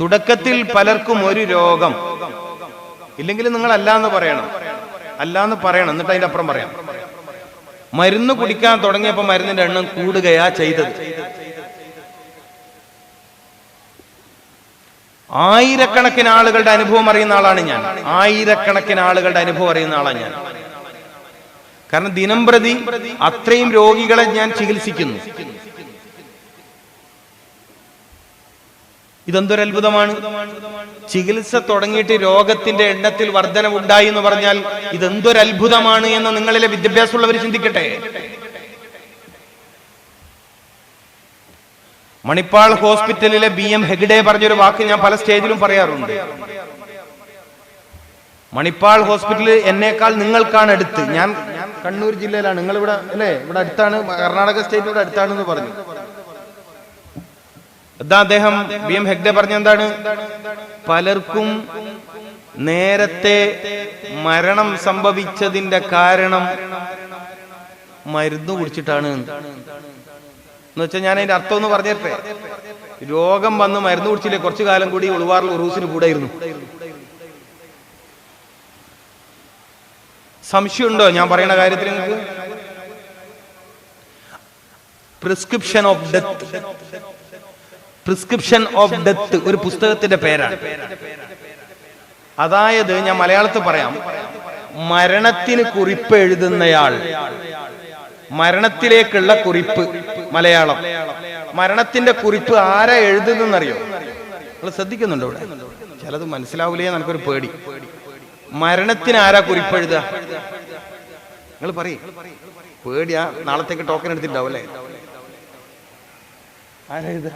തുടക്കത്തിൽ പലർക്കും ഒരു രോഗം. ഇല്ലെങ്കിൽ നിങ്ങൾ അല്ലാന്ന് പറയണം. അല്ലാന്ന് പറയണം. എന്നിട്ട് അതിന്റെ അപ്പുറം പറയാം. മരുന്ന് കുടിക്കാൻ തുടങ്ങിയപ്പോ മരുന്നിന്റെ എണ്ണം കൂടുകയാ ചെയ്തത്. ആയിരക്കണക്കിന് ആളുകളുടെ അനുഭവം അറിയുന്ന ആളാണ് ഞാൻ. ആയിരക്കണക്കിന് ആളുകളുടെ അനുഭവം അറിയുന്ന ആളാണ് ഞാൻ. കാരണം ദിനം പ്രതി അത്രയും രോഗികളെ ഞാൻ ചികിത്സിക്കുന്നു. ഇതെന്തൊരു അത്ഭുതമാണ്? ചികിത്സ തുടങ്ങിയിട്ട് രോഗത്തിന്റെ എണ്ണത്തിൽ വർധനവുണ്ടായി എന്ന് പറഞ്ഞാൽ ഇതെന്തൊരു അത്ഭുതമാണ് എന്ന് നിങ്ങളിലെ വിദ്യാഭ്യാസമുള്ളവർ ചിന്തിക്കട്ടെ. മണിപ്പാൾ ഹോസ്പിറ്റലിലെ ബി എം ഹെഗ്ഡെ പറഞ്ഞൊരു വാക്ക് ഞാൻ പല സ്റ്റേജിലും പറയാറുണ്ട്. മണിപ്പാൾ ഹോസ്പിറ്റലിൽ എന്നേക്കാൾ നിങ്ങൾക്കാണ് അടുത്ത്. ഞാൻ കണ്ണൂർ ജില്ലയിലാണ്. നിങ്ങൾ ഇവിടെ അല്ലേ? ഇവിടെ അടുത്താണ്. കർണാടക സ്റ്റേറ്റ് ഇവിടെ അടുത്താണെന്ന് പറഞ്ഞു. എന്താ അദ്ദേഹം ബി എം ഹെഗ്ഡെ പറഞ്ഞ എന്താണ് പലർക്കും നേരത്തെ മരണം സംഭവിച്ചതിന്റെ കാരണം മരുന്ന് കുടിച്ചിട്ടാണ്. എന്ന് വെച്ചാൽ ഞാൻ അതിന്റെ അർത്ഥം ഒന്ന് പറഞ്ഞിട്ടേ. രോഗം വന്ന് മരുന്ന് കുടിച്ചില്ലേ? കുറച്ചു കാലം കൂടി ഉളുവാറിൽ ഉറൂസിന് കൂടായിരുന്നു. സംശയമുണ്ടോ? ഞാൻ പറയുന്ന കാര്യത്തിൽ നിങ്ങൾക്ക്? Prescription of death prescription of death ഒരു പുസ്തകത്തിന്റെ പേരാണ്. അതായത് ഞാൻ മലയാളത്തിൽ പറയാം മരണത്തിന് കുറിപ്പ് എഴുതുന്നയാൾ മരണത്തിലേക്കുള്ള കുറിപ്പ് മലയാളം. മരണത്തിന്റെ കുറിപ്പ് ആരാ എഴുതുന്നറിയോ നിങ്ങൾ ശ്രദ്ധിക്കുന്നുണ്ടോ ഇവിടെ? ചിലത് മനസ്സിലാവില്ലേ നമുക്കൊരു പേടി. മരണത്തിന് ആരാ കുറിപ്പ് എഴുതുക? നിങ്ങൾ പറയും. പേടിയാ നാളത്തേക്ക് ടോക്കൺ എടുത്തിട്ടുണ്ടാവും അല്ലേ? ആരാ എഴുതുക?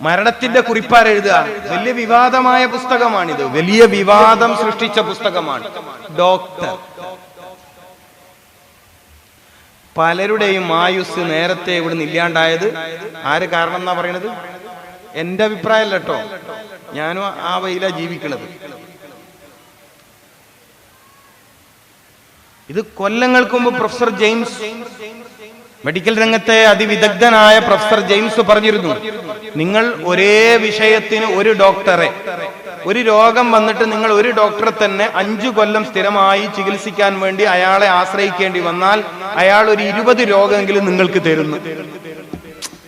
മരണത്തിന്റെ കുറിപ്പാർ എഴുതുക. വലിയ വിവാദമായ പുസ്തകമാണിത്. വലിയ വിവാദം സൃഷ്ടിച്ച പുസ്തകമാണ്. ഡോക്ടർ. പലരുടെയും ആയുസ് നേരത്തെ ഇവിടുന്ന് ഇല്ലാണ്ടായത് ആര് കാരണം എന്നാ പറയണത്? എന്റെ അഭിപ്രായമല്ല കേട്ടോ. ഞാനും ആ വയില ജീവിക്കണത്. ഇത് കൊല്ലങ്ങൾക്ക് മുമ്പ് പ്രൊഫസർ ജെയിംസ് മെഡിക്കൽ രംഗത്തെ അതിവിദഗ്ധനായ പ്രൊഫസർ ജെയിംസ് പറഞ്ഞിരുന്നു നിങ്ങൾ ഒരേ വിഷയത്തിന് ഒരു ഡോക്ടറെ ഒരു രോഗം വന്നിട്ട് നിങ്ങൾ ഒരു ഡോക്ടറെ തന്നെ അഞ്ചു കൊല്ലം സ്ഥിരമായി ചികിത്സിക്കാൻ വേണ്ടി അയാളെ ആശ്രയിക്കേണ്ടി വന്നാൽ അയാൾ ഒരു ഇരുപത് രോഗമെങ്കിലും നിങ്ങൾക്ക് തരുന്നു.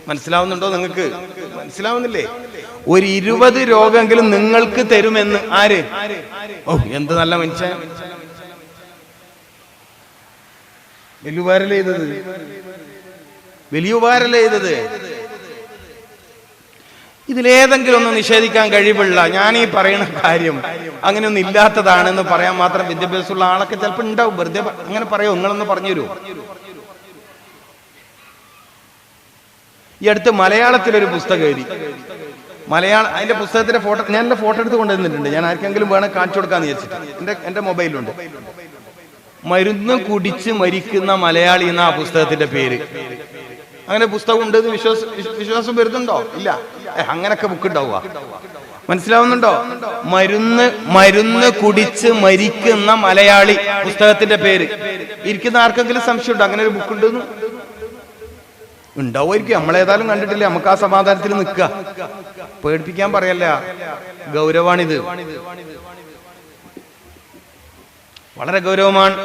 മനസ്സിലാവുന്നുണ്ടോ നിങ്ങൾക്ക്? മനസ്സിലാവുന്നില്ലേ? ഒരു ഇരുപത് രോഗമെങ്കിലും നിങ്ങൾക്ക് തരുമെന്ന് ആര്? ഓ എന്ത് നല്ല മനുഷ്യ ചെയ്തത് വലിയ ഉപകാരമല്ലേ ചെയ്തത്? ഇതിലേതെങ്കിലും ഒന്ന് നിഷേധിക്കാൻ കഴിവുള്ള ഞാൻ ഈ പറയുന്ന കാര്യം അങ്ങനെയൊന്നും ഇല്ലാത്തതാണെന്ന് പറയാൻ മാത്രം വിദ്യാഭ്യാസമുള്ള ആളൊക്കെ ചിലപ്പോൾ ഉണ്ടാവും. വെറുതെ അങ്ങനെ പറയോ? നിങ്ങളൊന്ന് പറഞ്ഞു തരൂ ഈ അടുത്ത് മലയാളത്തിലൊരു പുസ്തകം എഴുതി. മലയാള അതിന്റെ പുസ്തകത്തിന്റെ ഫോട്ടോ ഞാൻ എന്റെ ഫോട്ടോ എടുത്ത് കൊണ്ടുവന്നിട്ടുണ്ട്. ഞാൻ ആർക്കെങ്കിലും വേണേ കാണിച്ചു കൊടുക്കാന്ന് വിചാരിച്ചിട്ട്. എന്റെ എന്റെ മൊബൈലുണ്ട് മരുന്ന് കുടിച്ച് മരിക്കുന്ന മലയാളി എന്ന ആ പുസ്തകത്തിന്റെ പേര്. അങ്ങനെ പുസ്തകം ഉണ്ട് എന്ന് വിശ്വാസം വിശ്വാസം വരുന്നുണ്ടോ? ഇല്ല. അങ്ങനൊക്കെ ബുക്ക് ഉണ്ടാവുക. മനസ്സിലാവുന്നുണ്ടോ? മരുന്ന് മരുന്ന് കുടിച്ച് മരിക്കുന്ന മലയാളി പുസ്തകത്തിന്റെ പേര്. ഇരിക്കുന്ന ആർക്കെങ്കിലും സംശയമുണ്ടോ? അങ്ങനെ ഒരു ബുക്ക് ഉണ്ടെന്ന് ഉണ്ടാവുമായിരിക്കും. നമ്മളേതായാലും കണ്ടിട്ടില്ല? നമുക്ക് ആ സമാധാനത്തിൽ നിൽക്കുക. പേടിപ്പിക്കാൻ പറയല്ല. ഗൗരവാണിത്. വളരെ ഗൗരവമാണ്.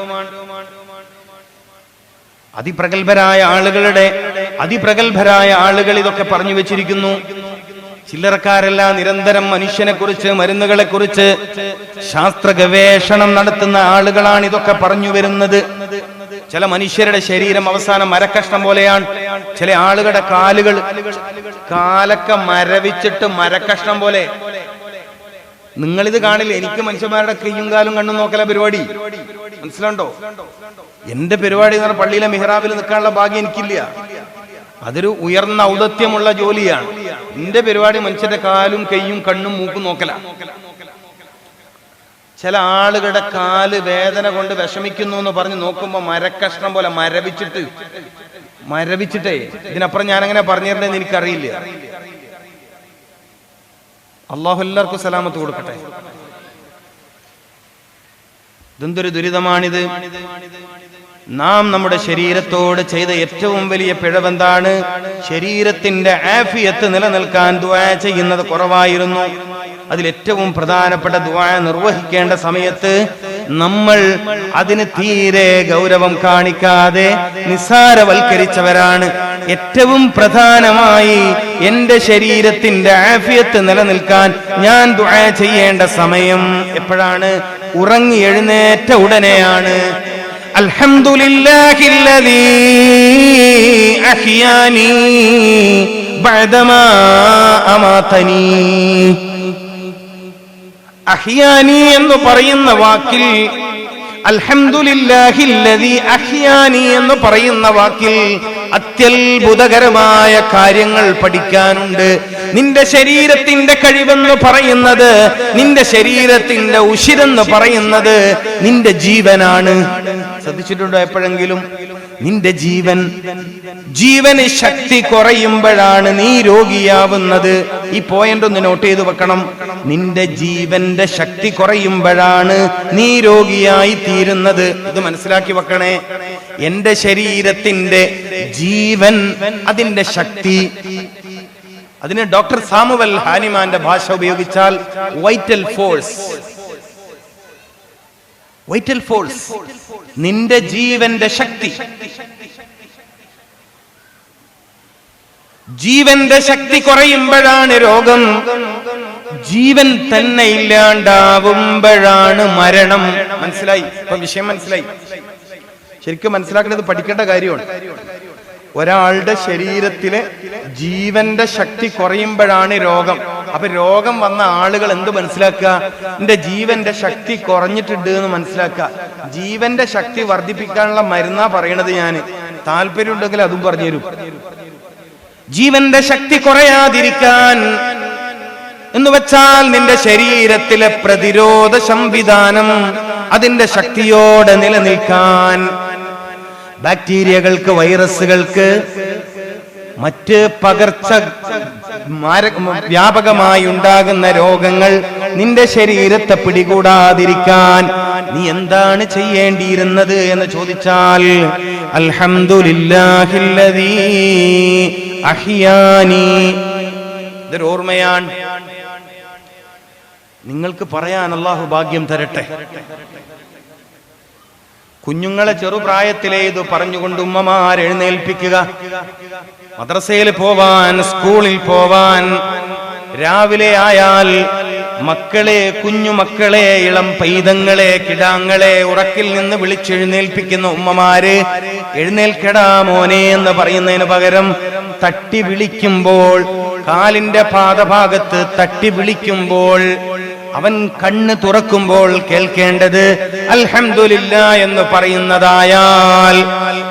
അതിപ്രഗത്ഭരായ ആളുകളുടെ അതിപ്രഗത്ഭരായ ആളുകൾ ഇതൊക്കെ പറഞ്ഞു വെച്ചിരിക്കുന്നു. ചില്ലറക്കാരല്ല നിരന്തരം മനുഷ്യനെ കുറിച്ച് മരുന്നുകളെ കുറിച്ച് ശാസ്ത്ര ഗവേഷണം നടത്തുന്ന ആളുകളാണ് ഇതൊക്കെ പറഞ്ഞു വരുന്നത്. ചില മനുഷ്യരുടെ ശരീരം അവസാനം മരക്കഷ്ണം പോലെയാണ്. ചില ആളുകളുടെ കാലുകൾ കാലൊക്കെ മരവിച്ചിട്ട് മരക്കഷ്ണം പോലെ നിങ്ങളിത് കാണില്ല. എനിക്ക് മനുഷ്യന്മാരുടെ കയ്യും കാലും കണ്ണും നോക്കല പരിപാടി. മനസ്സിലുണ്ടോ എന്റെ പരിപാടി എന്ന് പള്ളിയിലെ മെഹ്റാബിൽ നിൽക്കാനുള്ള ഭാഗ്യം എനിക്കില്ല. അതൊരു ഉയർന്ന ഔദത്യമുള്ള ജോലിയാണ്. എന്റെ പരിപാടി മനുഷ്യന്റെ കാലും കയ്യും കണ്ണും മൂക്കും നോക്കല. ചില ആളുകളുടെ കാൽ വേദന കൊണ്ട് വിഷമിക്കുന്നു എന്ന് പറഞ്ഞ് നോക്കുമ്പോ മരക്കഷ്ണം പോലെ മരവിച്ചിട്ട് മരവിച്ചിട്ടേ ഇതിനപ്പുറം ഞാൻ അങ്ങനെ പറഞ്ഞിരുന്നെന്ന് എനിക്കറിയില്ല. അള്ളാഹു എല്ലാവർക്കും സലാമത്ത് കൊടുക്കട്ടെ. ഇതെന്തൊരു ദുരിതമാണിത്? നാം നമ്മുടെ ശരീരത്തോട് ചെയ്ത ഏറ്റവും വലിയ പിഴവെന്താണ്? ശരീരത്തിന്റെ ആഫിയത്ത് നിലനിൽക്കാൻ ദുആ ചെയ്യുന്നത് കുറവായിരുന്നു. അതിൽ ഏറ്റവും പ്രധാനപ്പെട്ട ദുആ നിർവഹിക്കേണ്ട സമയത്ത് നമ്മൾ അതിന് തീരെ ഗൗരവം കാണിക്കാതെ നിസ്സാരവൽക്കരിച്ചവരാണ്. ഏറ്റവും പ്രധാനമായി എന്റെ ശരീരത്തിന്റെ ആഫിയത്ത് നിലനിൽക്കാൻ ഞാൻ ദുആ ചെയ്യേണ്ട സമയം എപ്പോഴാണ്? ഉറങ്ങി എഴുന്നേറ്റ ഉടനെയാണ്. അൽഹംദുലില്ലാഹില്ലദീ അഹിയാനി ബഅദമാ അമാതനീ. അഹ്യാനി എന്ന് പറയുന്ന വാക്കിൽ അൽഹംദുലില്ലാഹില്ലദി അഹിയാനി എന്ന് പറയുന്ന വാക്കിൽ അത്യത്ഭുതകരമായ കാര്യങ്ങൾ പഠിക്കാനുണ്ട്. നിന്റെ ശരീരത്തിന്റെ കഴിവെന്ന് പറയുന്നത് നിന്റെ ശരീരത്തിന്റെ ഉശിരെന്ന് പറയുന്നത് നിന്റെ ജീവനാണ്. ശ്രദ്ധിച്ചിട്ടുണ്ടോ എപ്പോഴെങ്കിലും? നിന്റെ ജീവൻ. ജീവന് ശക്തി കുറയുമ്പോഴാണ് നീ രോഗിയാവുന്നത്. ഈ പോയിന്റ് ഒന്ന് നോട്ട് ചെയ്ത് വെക്കണം. നിന്റെ ജീവന്റെ ശക്തി കുറയുമ്പോഴാണ് നീ രോഗിയായി തീരുന്നത്. ഇത് മനസ്സിലാക്കി വെക്കണേ. എന്റെ ശരീരത്തിന്റെ ജീവൻ അതിന്റെ ശക്തി. അതിന് ഡോക്ടർ സാമുവൽ ഹാനിമാന്റെ ഭാഷ ഉപയോഗിച്ചാൽ വൈറ്റൽ ഫോഴ്സ് വൈറ്റൽ ഫോഴ്സ് നിന്റെ ജീവന്റെ ശക്തി. ജീവന്റെ ശക്തി കുറയുമ്പോഴാണ് രോഗം. ജീവൻ തന്നെ ഇല്ലാണ്ടാവുമ്പോഴാണ് മരണം. മനസ്സിലായി? ഇപ്പൊ വിഷയം മനസ്സിലായി. ശരിക്കും മനസ്സിലാക്കേണ്ടത് പഠിക്കേണ്ട കാര്യമാണ്. ഒരാളുടെ ശരീരത്തിലെ ജീവന്റെ ശക്തി കുറയുമ്പോഴാണ് രോഗം. അപ്പൊ രോഗം വന്ന ആളുകൾ എന്ത് മനസ്സിലാക്കുക? എന്റെ ജീവന്റെ ശക്തി കുറഞ്ഞിട്ടുണ്ട് എന്ന് മനസ്സിലാക്കുക. ജീവന്റെ ശക്തി വർദ്ധിപ്പിക്കാനുള്ള മരുന്നാ പറയണത് ഞാൻ താല്പര്യം ഉണ്ടെങ്കിൽ അതും പറഞ്ഞുതരും ജീവന്റെ ശക്തി കുറയാതിരിക്കാൻ എന്ന് വെച്ചാൽ നിന്റെ ശരീരത്തിലെ പ്രതിരോധ സംവിധാനം അതിന്റെ ശക്തിയോടെ നിലനിൽക്കാൻ. ബാക്ടീരിയകൾക്ക് വൈറസുകൾക്ക് മറ്റ് പകർച്ച വ്യാപകമായി ഉണ്ടാകുന്ന രോഗങ്ങൾ നിന്റെ ശരീരത്തെ പിടികൂടാതിരിക്കാൻ നീ എന്താണ് ചെയ്യേണ്ടിയിരുന്നത് എന്ന് ചോദിച്ചാൽ അൽഹംദുലില്ലാഹില്ലദീ അഹിയാനി. ഇതൊരു നിങ്ങൾക്ക് പറയാൻ അള്ളാഹു ഭാഗ്യം തരട്ടെ. കുഞ്ഞുങ്ങളെ ചെറുപ്രായത്തിലേ ഇത് പറഞ്ഞുകൊണ്ട് ഉമ്മമാർ എഴുന്നേൽപ്പിക്കുക. മദ്രസയിൽ പോവാൻ സ്കൂളിൽ പോവാൻ രാവിലെ ആയാൽ മക്കളെ കുഞ്ഞുമക്കളെ ഇളം പൈതങ്ങളെ കിടാങ്ങളെ ഉറക്കിൽ നിന്ന് വിളിച്ചെഴുന്നേൽപ്പിക്കുന്ന ഉമ്മമാര് എഴുന്നേൽക്കടാ മോനെ എന്ന് പറയുന്നതിന് പകരം തട്ടി വിളിക്കുമ്പോൾ കാലിന്റെ പാദഭാഗത്ത് തട്ടി വിളിക്കുമ്പോൾ അവൻ കണ്ണ് തുറക്കുമ്പോൾ കേൾക്കേണ്ടത് അൽഹംദുലില്ല എന്ന് പറയുന്നതായാൽ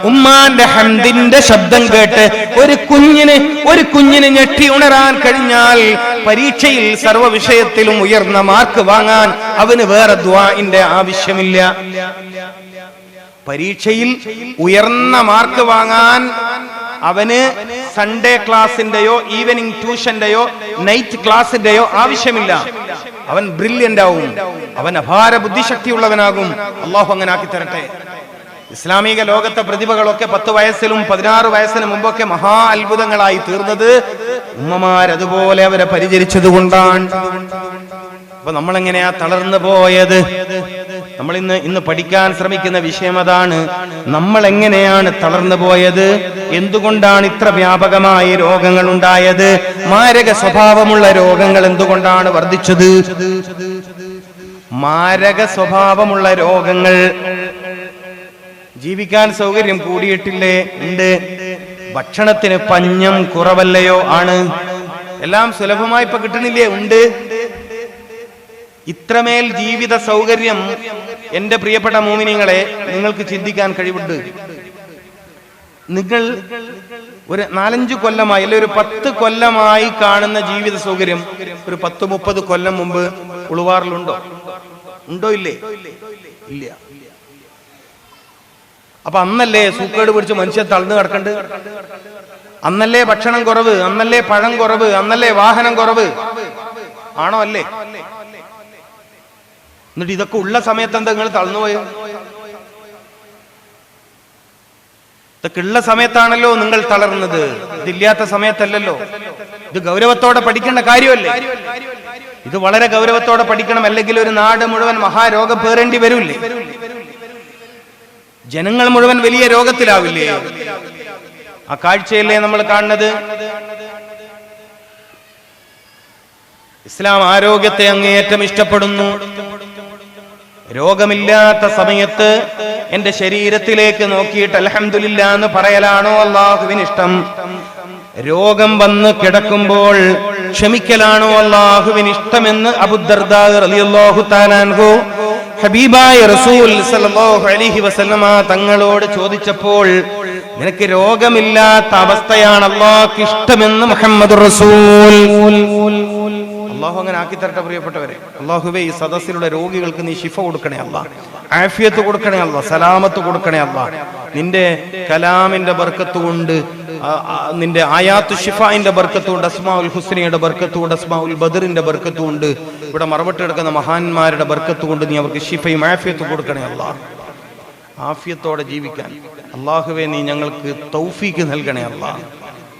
ഉമ്മാന്റെ ഹംദിന്റെ ശബ്ദം കേട്ട് ഒരു കുഞ്ഞിന് ഒരു കുഞ്ഞിന് ഞെട്ടി ഉണരാൻ കഴിഞ്ഞാൽ പരീക്ഷയിൽ സർവ വിഷയത്തിലും ഉയർന്ന മാർക്ക് വാങ്ങാൻ അവന് വേറെ ദ്വാഇന്റെ ആവശ്യമില്ല. പരീക്ഷയിൽ ഉയർന്ന മാർക്ക് വാങ്ങാൻ അവന് സൺഡേ ക്ലാസിന്റെയോ ഈവനിങ് ട്യൂഷന്റെയോ നൈറ്റ് ക്ലാസിന്റെയോ ആവശ്യമില്ല. അവൻ ബ്രില്യന്റ് ആവും. അവൻ അപാര ബുദ്ധിശക്തിയുള്ളവനാകും. അള്ളാഹു അങ്ങനെ ആക്കി തരട്ടെ ഇസ്ലാമിക ലോകത്തെ പ്രതിഭകളൊക്കെ പത്ത് വയസ്സിലും പതിനാറ് വയസ്സിന് മുമ്പൊക്കെ മഹാ അത്ഭുതങ്ങളായി തീർന്നത് ഉമ്മമാരതുപോലെ അവരെ പരിചരിച്ചത് കൊണ്ടാണ് അപ്പൊ നമ്മളെങ്ങനെയാ തളർന്നു പോയത്? നമ്മൾ ഇന്ന് ഇന്ന് പഠിക്കാൻ ശ്രമിക്കുന്ന വിഷയം അതാണ് നമ്മൾ എങ്ങനെയാണ് തളർന്നു പോയത്? എന്തുകൊണ്ടാണ് ഇത്ര വ്യാപകമായ രോഗങ്ങൾ ഉണ്ടായത്? മാരക സ്വഭാവമുള്ള രോഗങ്ങൾ എന്തുകൊണ്ടാണ് വർദ്ധിച്ചത്? മാരക സ്വഭാവമുള്ള രോഗങ്ങൾ ജീവിക്കാൻ സൗകര്യം കൂടിയിട്ടില്ലേ? ഉണ്ട്. ഭക്ഷണത്തിന് പഞ്ഞം കുറവല്ലയോ? ആണ്. എല്ലാം സുലഭമായി ഇപ്പൊ കിട്ടണില്ലേ? ഉണ്ട്. ഇത്രമേൽ ജീവിത സൗകര്യം എന്റെ പ്രിയപ്പെട്ട മോമിനിങ്ങളെ നിങ്ങൾക്ക് ചിന്തിക്കാൻ കഴിവുണ്ട്. നിങ്ങൾ ഒരു നാലഞ്ച് കൊല്ലമായി അല്ലെ ഒരു പത്ത് കൊല്ലമായി കാണുന്ന ജീവിത സൗകര്യം ഒരു പത്ത് മുപ്പത് കൊല്ലം മുമ്പ് ഉളുവാറിലുണ്ടോ? ഉണ്ടോ ഇല്ലേ? ഇല്ല. അപ്പൊ അന്നല്ലേ സൂക്കേട് പിടിച്ച് മനുഷ്യൻ തളർന്നു കിടക്കണ്ട്? അന്നല്ലേ ഭക്ഷണം കുറവ്? അന്നല്ലേ പഴം കുറവ്? അന്നല്ലേ വാഹനം കുറവ്? ആണോ അല്ലേ? എന്നിട്ട് ഇതൊക്കെ ഉള്ള സമയത്ത് എന്താ നിങ്ങൾ തളർന്നുപോയോ ഇതൊക്കെ ഉള്ള സമയത്താണല്ലോ നിങ്ങൾ തളർന്നത്. ഇതില്ലാത്ത സമയത്തല്ലല്ലോ. ഇത് ഗൗരവത്തോടെ പഠിക്കേണ്ട കാര്യമല്ലേ? ഇത് വളരെ ഗൗരവത്തോടെ പഠിക്കണം. അല്ലെങ്കിൽ ഒരു നാട് മുഴുവൻ മഹാരോഗം പേറേണ്ടി വരൂല്ലേ? ജനങ്ങൾ മുഴുവൻ വലിയ രോഗത്തിലാവില്ലേ? ആ കാഴ്ചയല്ലേ നമ്മൾ കാണുന്നത്? ഇസ്ലാം ആരോഗ്യത്തെ അങ്ങേയറ്റം ഇഷ്ടപ്പെടുന്നു. രോഗമില്ലാത്ത സമയത്ത് എന്റെ ശരീരത്തിലേക്ക് നോക്കിയിട്ട് അലഹമില്ല എന്ന് പറയലാണോ അള്ളാഹുവിന് ഇഷ്ടം രോഗം വന്ന് കിടക്കുമ്പോൾ ക്ഷമിക്കലാണോ അള്ളാഹുവിന് ഇഷ്ടമെന്ന് ഹബീബായ റസൂൽ അലൈഹി വസല്ലമ തങ്ങളോട് ചോദിച്ചപ്പോൾ നിനക്ക് രോഗമില്ലാത്ത അവസ്ഥയാണ് അള്ളാഹ്ക്ക് ഇഷ്ടമെന്ന് മുഹമ്മദ് റസൂൽ. അള്ളാഹു അങ്ങനെ ആക്കി തരട്ടെ പ്രിയപ്പെട്ടവരെ. അള്ളാഹുബെ ഈ സദസ്സിലുള്ള രോഗികൾക്ക് നീ ശിഫ കൊടുക്കണേ അല്ല ആഫിയത്ത് കൊടുക്കണേ അല്ല സലാമത്ത് കൊടുക്കണേ അല്ല നിന്റെ കലാമിന്റെ ബർക്കത്ത് കൊണ്ട് നിന്റെ ആയാത്തു ഷിഫായിന്റെ ബർക്കത്ത് കൊണ്ട് അസ്മാഉൽ ഹുസ്നയുടെ ബർക്കത്ത് കൊണ്ട് അസ്മാഉൽ ബദറിന്റെ ബർക്കത്ത് കൊണ്ട് ഇവിടെ മറവിട്ട് കിടക്കുന്ന മഹാന്മാരുടെ ബർക്കത്ത് കൊണ്ട് നീ അവർക്ക് ഷിഫയും ആഫിയത്ത് കൊടുക്കണേ അല്ല ആഫിയത്തോടെ ജീവിക്കാൻ. അള്ളാഹുവെ നീ ഞങ്ങൾക്ക് തൗഫീക്ക് നൽകണേ അല്ല